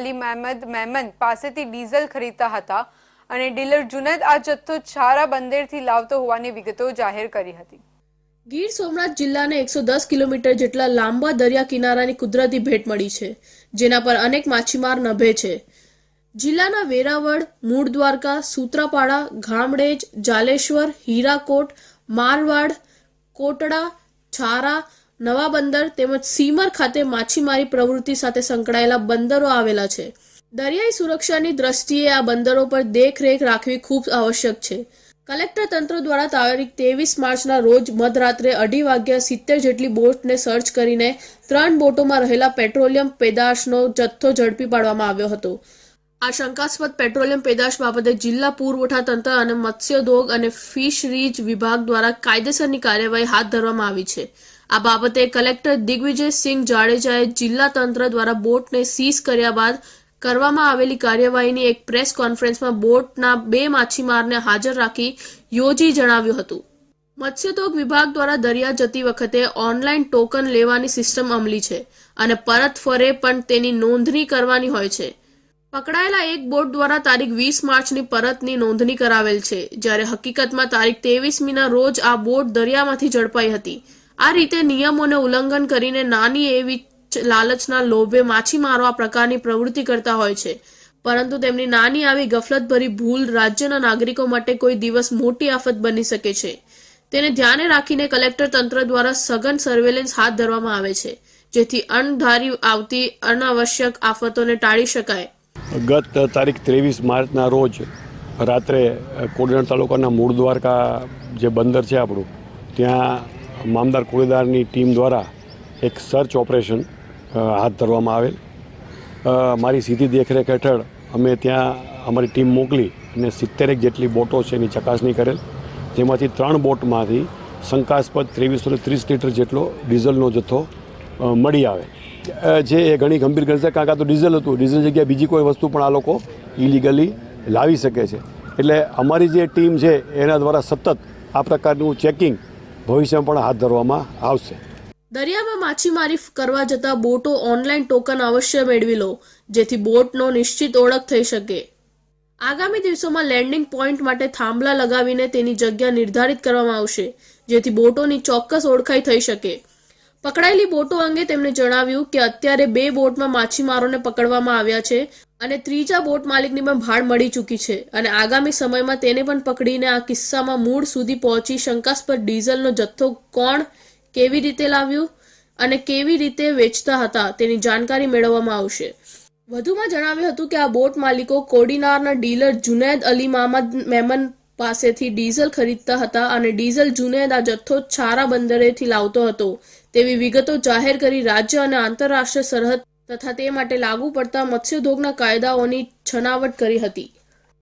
અલી મહેમદ મહેમન પાસેથી ડીઝલ ખરીદતા હતા અને ડીલર જુનેદ આ જથ્થો છારા બંદેરથી લાવતો હોવાની વિગતો જાહેર કરી હતી. ગીર સોમનાથ જિલ્લાને એકસો દસ કિલોમીટર જેટલા લાંબા દરિયા કિનારાની કુદરતી ભેટ મળી છે, જેના પર અનેક માછીમાર નભે છે. જિલ્લાના વેરાવળ મૂળ દ્વારકા સૂત્રાપાડા, ગામડેજ, જાલેશ્વર, હીરાકોટ, મારવાડ, કોટડા, છારા નવા બંદર તેમજ સીમર ખાતે માછીમારી પ્રવૃત્તિ સાથે સંકળાયેલા બંદરો આવેલા છે. દરિયાઈ સુરક્ષાની દ્રષ્ટિએ આ બંદરો પર દેખરેખ રાખવી ખૂબ આવશ્યક છે. કલેક્ટર તંત્ર દ્વારા તારીખ ત્રેવીસ માર્ચના રોજ મધરાત્રે અઢી વાગ્યા સિત્તેર જેટલી બોટને સર્ચ કરીને ત્રણ બોટોમાં રહેલા પેટ્રોલિયમ પેદાશનો જથ્થો ઝડપી પાડવામાં આવ્યો હતો. આ શંકાસ્પદ પેટ્રોલિયમ પેદાશ બાબતે જિલ્લા પુરવઠા તંત્ર અને મત્સ્યોદ્યોગ અને ફિશરીજ વિભાગ દ્વારા કાયદેસરની કાર્યવાહી હાથ ધરવામાં આવી છે. આ બાબતે કલેક્ટર દિગ્વિજયસિંહ જાડેજાએ જિલ્લા તંત્ર દ્વારા બોટને સીઝ કર્યા બાદ કરવામાં આવેલી કાર્યવાહીની એક પ્રેસ કોન્ફરન્સમાં બોટના બે માછીમારને હાજર રાખી યોજી જણાવ્યું હતું. મત્સ્યોદ્યોગ વિભાગ દ્વારા દરિયા જતી વખતે ઓનલાઈન ટોકન લેવાની સિસ્ટમ અમલી છે અને પરત ફરે પણ તેની નોંધણી કરવાની હોય છે. પકડાયેલા એક બોટ દ્વારા તારીખ વીસ માર્ચની પરતની નોંધણી કરાવેલ છે, જ્યારે હકીકતમાં તારીખ ત્રેવીસમીના રોજ આ બોટ દરિયામાંથી ઝડપાઈ હતી. આ રીતે નિયમોને ઉલ્લંઘન કરીને નાની એવી લાલચના લોભે માછીમારો આ પ્રકારની પ્રવૃત્તિ કરતા હોય છે. પરંતુ તેમની નાની આવી ગફલતભરી ભૂલ રાજ્યના નાગરિકો માટે કોઈ દિવસ મોટી આફત બની શકે છે. તેને ધ્યાને રાખીને કલેક્ટર તંત્ર દ્વારા સઘન સર્વેલન્સ હાથ ધરવામાં આવે છે, જેથી અણધારી આવતી અનાવશ્યક આફતોને ટાળી શકાય. ગત તારીખ ત્રેવીસ માર્ચના રોજ રાત્રે કોડીનાર તાલુકાના મૂળ દ્વારકા જે બંદર છે આપણું, ત્યાં મામદાર કોળીદારની ટીમ દ્વારા એક સર્ચ ઓપરેશન હાથ ધરવામાં આવેલ. મારી સીધી દેખરેખ હેઠળ અમે ત્યાં અમારી ટીમ મોકલી અને સિત્તેરેક જેટલી બોટો છે એની ચકાસણી કરેલ. જેમાંથી ત્રણ બોટમાંથી શંકાસ્પદ ત્રેવીસો ત્રીસ લીટર જેટલો ડીઝલનો જથ્થો મળી આવે. જે એ ઘણી ગંભીર ગણી છે કારણ કે તો ડીઝલ હતું. ડીઝલ જગ્યાએ બીજી કોઈ વસ્તુ પણ આ લોકો ઇલીગલી લાવી શકે છે. એટલે અમારી જે ટીમ છે, એના દ્વારા સતત આ પ્રકારનું ચેકિંગ ભવિષ્યમાં પણ હાથ ધરવામાં આવશે. દરિયામાં માછીમારી કરવા જતા બોટો ઓનલાઈન ટોકન અવશ્ય મેળવી લો, જેથી બોટનો નિશ્ચિત ઓળખ થઈ શકે. આગામી દિવસોમાં લેન્ડિંગ પોઈન્ટ માટે થાંભલા લગાવીને તેની જગ્યા નિર્ધારિત કરવામાં આવશે, જેથી બોટોની ચોક્કસ ઓળખાઈ થઈ શકે. પકડાયેલી બોટો અંગે તેમણે જણાવ્યું કે અત્યારે બે બોટમાં માછીમારોને પકડવામાં આવ્યા છે અને ત્રીજા બોટ માલિકની પણ ભાડ મળી ચૂકી છે અને આગામી સમયમાં તેને પણ પકડીને આ કિસ્સામાં મૂળ સુધી પહોંચી શંકાસ્પદ ડીઝલનો જથ્થો કોણ કેવી રીતે લાવ્યું અને કેવી રીતે વેચતા હતા તેની જાણકારી મેળવવામાં આવશે. વધુમાં જણાવ્યું હતું કે આ બોટ માલિકો કોડીનારના ડીલર જુનેદ અલી મહમદ મેમન પાસેથી ડીઝલ ખરીદતા હતા અને ડીઝલ જુનેદ જથ્થો છારા બંદરેથી લાવતો હતો. તેવી વિગતો જાહેર કરી રાજ્ય અને આંતરરાષ્ટ્રીય સરહદ તથા તે માટે લાગુ પડતા મત્સ્યોદ્યોગના કાયદાઓની છનાવટ કરી હતી.